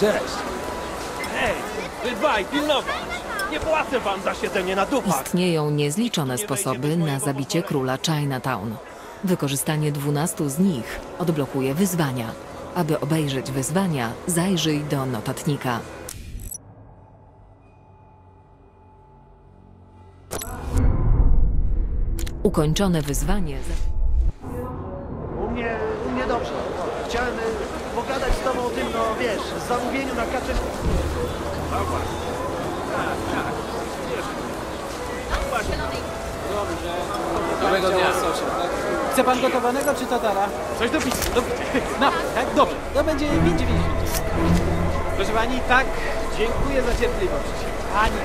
Cześć. Hej, bywaj, pilnować! Nie płacę wam za siedzenie na dupach! Istnieją niezliczone sposoby na zabicie króla Chinatown. Wykorzystanie 12 z nich odblokuje wyzwania. Aby obejrzeć wyzwania, zajrzyj do notatnika. Ukończone wyzwanie... tobą o tym, no wiesz, zamówieniu na kaczę. Dobrego dnia. Chce pan gotowanego czy tatara? Coś do pisu. Do... No, tak? Dobrze. To będzie 5,90. Proszę pani, tak, dziękuję za cierpliwość. Ani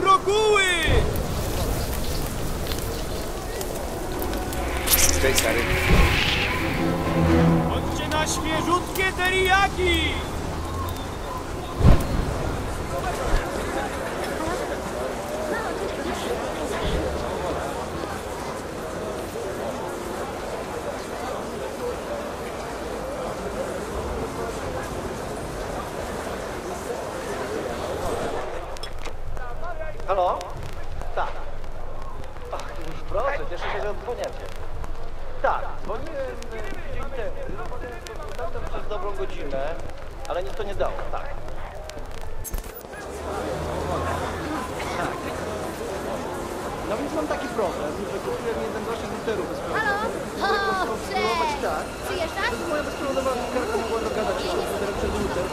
Brokuły! Cześć stary. Na świeżutkie teriyaki! Halo? Tak. Ach, proszę, cieszę się, że odzwoniacie. Tak, dzwoniłem y, tydzień temu. Rozmawiałem z konsultantem przez dobrą godzinę, ale nic to nie dało, tak. Tak. No więc mam taki problem, że kupiłem 11 literów bezprzewodowych. Halo? O, cześć! tak. Przyjeżdżasz? Moja bezprzewodowa karta mogła dogadać się z komputerem przez router.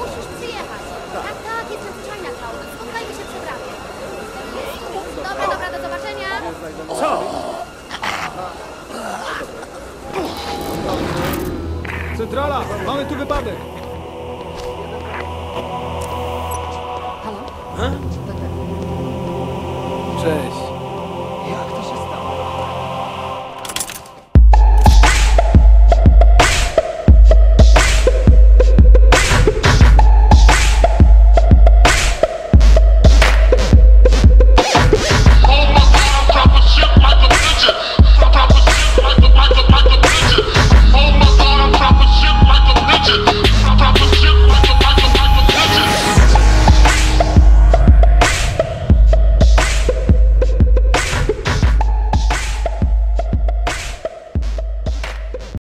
Musisz przyjechać. Tak, tak, jestem w Chinatown. Spotkajmy się przy bramie. Dobra, dobra, do zobaczenia. Centrala, mamy tu wypadek. Halo?